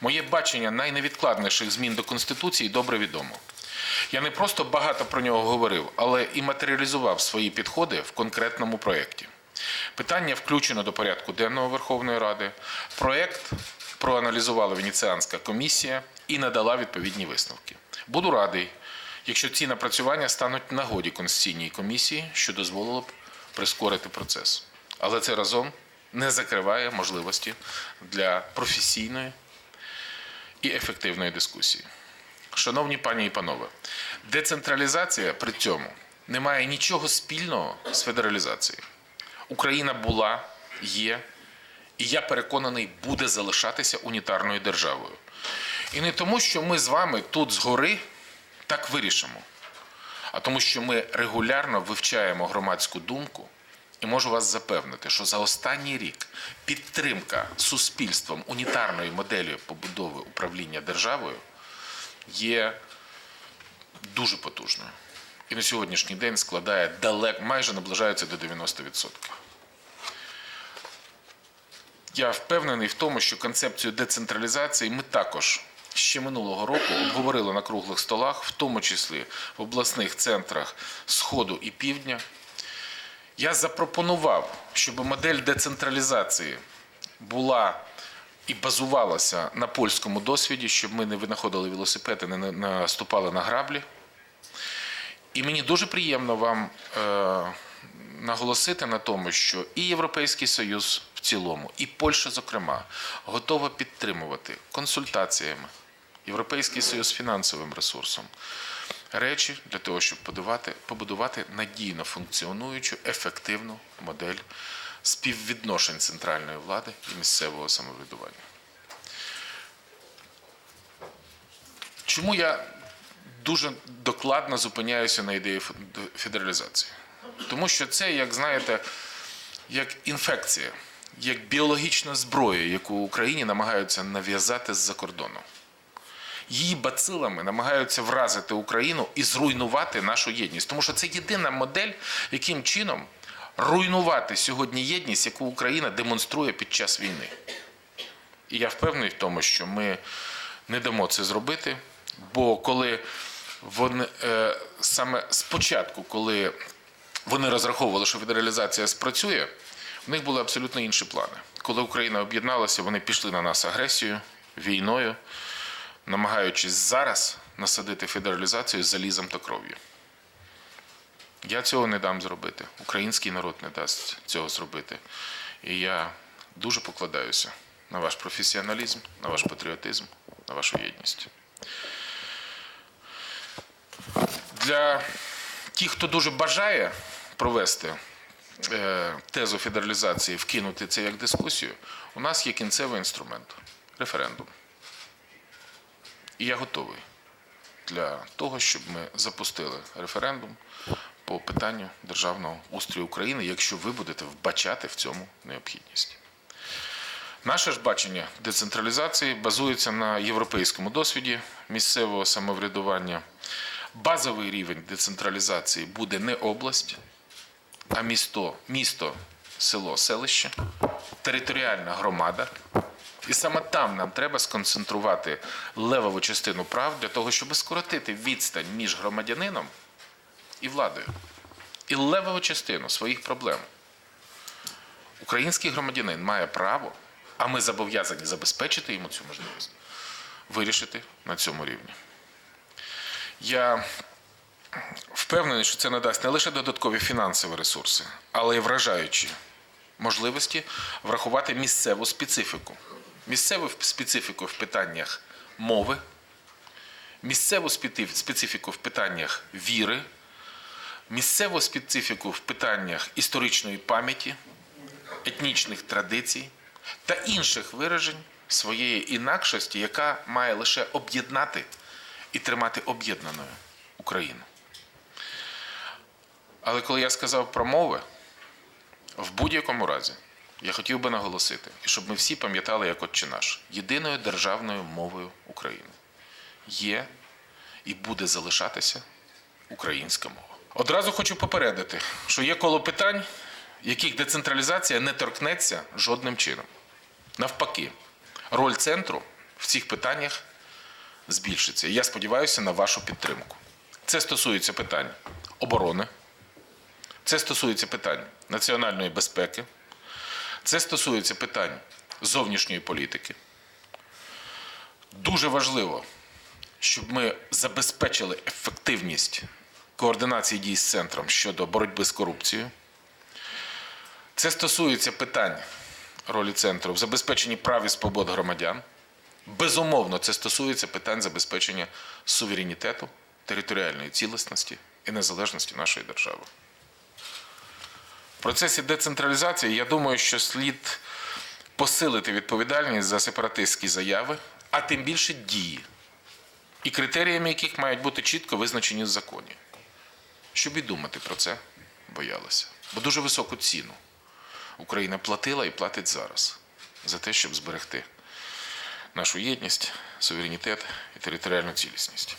Моє бачення найневідкладніших змін до Конституції добре відомо. Я не просто багато про нього говорив, але і матеріалізував свої підходи в конкретному проєкті. Питання включено до порядку денного Верховної Ради. Проєкт проаналізувала Венеціанська комісія і надала відповідні висновки. Буду радий, якщо ці напрацювання стануть нагоді Конституційній комісії, що дозволило б прискорити процес. Але це разом не закриває можливості для професійної і ефективної дискусії. Шановні пані і панове, децентралізація при цьому не має нічого спільного з федералізацією. Україна була, є, і я переконаний, буде залишатися унітарною державою. І не тому, що ми з вами тут згори так вирішимо, а тому, що ми регулярно вивчаємо громадську думку. І можу вас запевнити, що за останній рік підтримка суспільством унітарної моделі побудови управління державою є дуже потужною. І на сьогоднішній день складає далеко, майже наближається до 90%. Я впевнений в тому, що концепцію децентралізації ми також ще минулого року обговорили на круглих столах, в тому числі в обласних центрах Сходу і Півдня. Я запропонував, щоб модель децентралізації була і базувалася на польському досвіді, щоб ми не винаходили велосипеди, не наступали на граблі. І мені дуже приємно вам е, наголосити на тому, що і Європейський Союз в цілому, і Польща, зокрема, готова підтримувати консультаціями Європейський Союз фінансовим ресурсом речі для того, щоб побудувати, побудувати надійно функціонуючу, ефективну модель співвідношень центральної влади і місцевого самоврядування. Чому я дуже докладно зупиняюся на ідеї федералізації? Тому що це, як знаєте, як інфекція, як біологічна зброя, яку Україні намагаються нав'язати з-за кордону. Її бацилами намагаються вразити Україну і зруйнувати нашу єдність. Тому що це єдина модель, яким чином руйнувати сьогодні єдність, яку Україна демонструє під час війни. І я впевнений в тому, що ми не дамо це зробити, бо коли вони е, саме спочатку, коли вони розраховували, що федералізація спрацює, в них були абсолютно інші плани. Коли Україна об'єдналася, вони пішли на нас агресією, війною, намагаючись зараз насадити федералізацію залізом та кров'ю. Я цього не дам зробити. Український народ не дасть цього зробити. І я дуже покладаюся на ваш професіоналізм, на ваш патріотизм, на вашу єдність. Для тих, хто дуже бажає провести е, тезу федералізації, вкинути це як дискусію, у нас є кінцевий інструмент референдум. І я готовий для того, щоб ми запустили референдум по питанню державного устрою України, якщо ви будете вбачати в цьому необхідність. Наше ж бачення децентралізації базується на європейському досвіді місцевого самоврядування. Базовий рівень децентралізації буде не область, а місто, місто, село, селище, територіальна громада. І саме там нам треба сконцентрувати левову частину прав для того, щоб скоротити відстань між громадянином і владою. І левову частину своїх проблем. Український громадянин має право, а ми зобов'язані забезпечити йому цю можливість, вирішити на цьому рівні. Я впевнений, що це надасть не лише додаткові фінансові ресурси, але й вражаючі можливості врахувати місцеву специфіку. Місцеву специфіку в питаннях мови, місцеву специфіку в питаннях віри, місцеву специфіку в питаннях історичної пам'яті, етнічних традицій та інших виражень своєї інакшості, яка має лише об'єднати і тримати об'єднаною Україну. Але коли я сказав про мови, в будь-якому разі я хотів би наголосити, і щоб ми всі пам'ятали, як отче наш, єдиною державною мовою України є і буде залишатися українська мова. Одразу хочу попередити, що є коло питань, яких децентралізація не торкнеться жодним чином. Навпаки, роль центру в цих питаннях збільшиться. І я сподіваюся на вашу підтримку. Це стосується питань оборони, це стосується питань національної безпеки, це стосується питань зовнішньої політики. Дуже важливо, щоб ми забезпечили ефективність координації дій з центром щодо боротьби з корупцією. Це стосується питань ролі центру в забезпеченні прав і свобод громадян. Безумовно, це стосується питань забезпечення суверенітету, територіальної цілісності і незалежності нашої держави. В процесі децентралізації я думаю, що слід посилити відповідальність за сепаратистські заяви, а тим більше дії, і критеріями яких мають бути чітко визначені в законі. Щоб і думати про це боялися. Бо дуже високу ціну Україна платила і платить зараз за те, щоб зберегти нашу єдність, суверенітет і територіальну цілісність.